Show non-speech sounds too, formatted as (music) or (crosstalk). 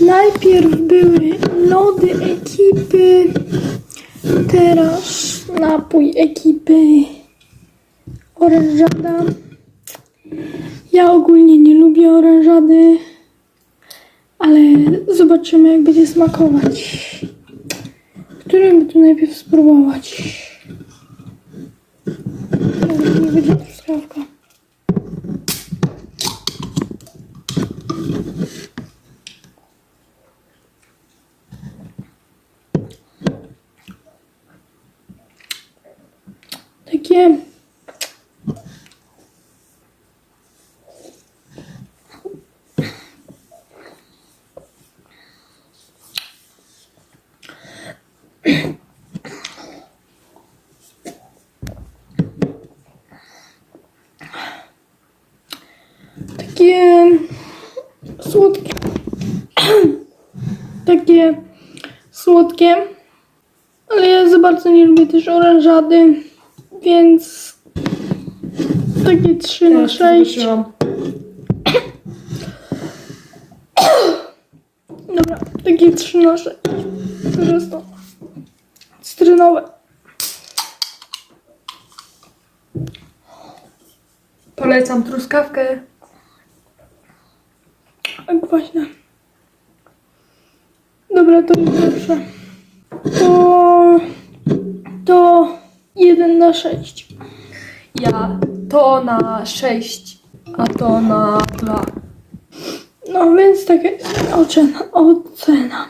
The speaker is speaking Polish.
Najpierw były lody ekipy, teraz napój ekipy orężada. Ja ogólnie nie lubię orężady, ale zobaczymy jak będzie smakować. Który by tu najpierw spróbować? Nawet nie będzie truskawka. Takie takie słodkie. (clears throat) takie słodkie. Ale ja za bardzo nie lubię też orężady, więc takie 3 na 6. Dobra, takie 3 na 6. Teraz to. Polecam truskawkę. A kwaśne. Dobra, to jest lepsze. To... To 1 na 6. Ja to na 6, a to na 2. No więc taka jest ocena. ocena.